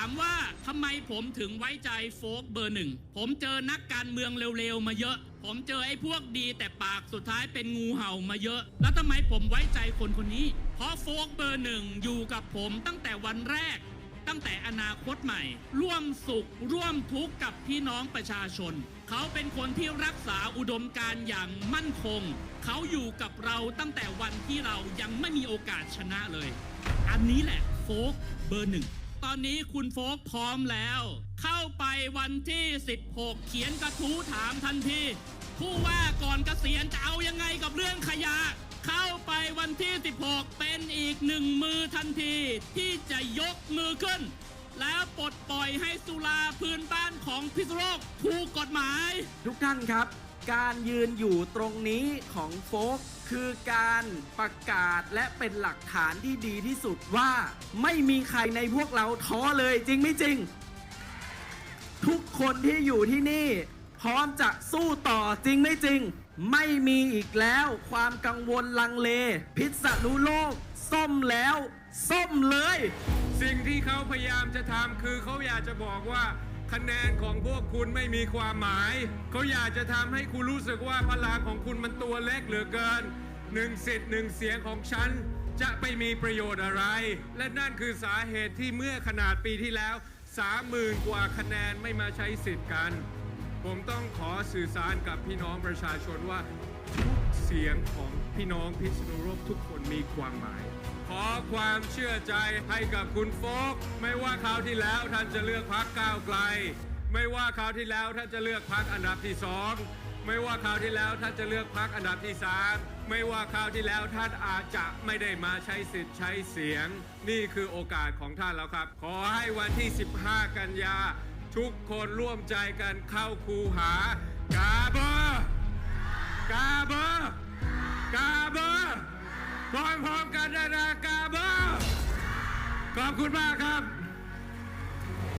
ามว่าทำไมผมถึงไว้ใจโฟกเบอร์หนึ่ง ผมเจอนักการเมืองเร็วๆ มาเยอะ ผมเจอไอ้พวกดีแต่ปากสุดท้ายเป็นงูเห่ามาเยอะ แล้วทำไมผมไว้ใจคนคนนี้ เพราะโฟกเบอร์หนึ่งอยู่กับผมตั้งแต่วันแรก ตั้งแต่อนาคตใหม่ ร่วมสุข ร่วมทุกข์กับพี่น้องประชาชน เขาเป็นคนที่รักษาอุดมการณ์อย่างมั่นคง เขาอยู่กับเราตั้งแต่วันที่เรายังไม่มีโอกาสชนะเลย อันนี้แหละโฟกเบอร์หนึ่ง ตอนนี้คุณโฟกพร้อมแล้ว เข้าไปวันที่ 16 เขียนกระทู้ถามทันที ผู้ว่าก่อนเกษียณจะเอายังไงกับเรื่องขยะ เข้าไปวันที่ 16 เป็นอีกหนึ่งมือทันที ที่จะยกมือขึ้น แล้วปลดปล่อยให้สุราพื้นบ้านของพิษโลกถูกกฎหมาย ทุกท่านครับ การยืนอยู่ตรงนี้ของโฟกคือการประกาศและเป็นหลักฐานที่ดีที่สุดว่าไม่มีใครในพวกเราท้อเลยจริงไม่จริง ทุกคนที่อยู่ที่นี่ พร้อมจะสู้ต่อจริงไม่จริง ไม่มีอีกแล้วความกังวลลังเล พิษณุโลก ส้มแล้ว ส้มเลย สิ่งที่เขาพยายามจะทำคือเขาอยากจะบอกว่า คะแนนของพวกคุณไม่มีความหมาย เขาอยากจะทำให้คุณรู้สึกว่าพลังของคุณมันตัวเล็กเหลือเกินหนึ่งสิทธิ์หนึ่งเสียงของฉันจะไปมีประโยชน์อะไร และนั่นคือสาเหตุที่เมื่อขนาดปีที่แล้วสามหมื่นกว่าคะแนนไม่มาใช้สิทธิ์กัน ผมต้องขอสื่อสารกับพี่น้องประชาชนว่าทุกเสียงของพี่น้องพิษณุโลกทุกคนมีความหมาย ขอความเชื่อใจให้กับคุณโฟกไม่ว่าคราวที่แล้วท่านจะเลือกพักก้าวไกล ไม่ว่าคราวที่แล้วท่านจะเลือกพักอันดับที่สองไม่ว่าคราวที่แล้วท่านจะเลือกพักอันดับที่สามไม่ว่าคราวที่แล้วท่านอาจจะไม่ได้มาใช้สิทธิ์ใช้เสียง นี่คือโอกาสของท่านแล้วครับ ขอให้วันที่ 15 กันยา ทุกคนร่วมใจกันเข้าคูหากาเบอร์กาเบอร์ พร้อมๆกันนะนะกาเบอร์ขอบคุณมากครับ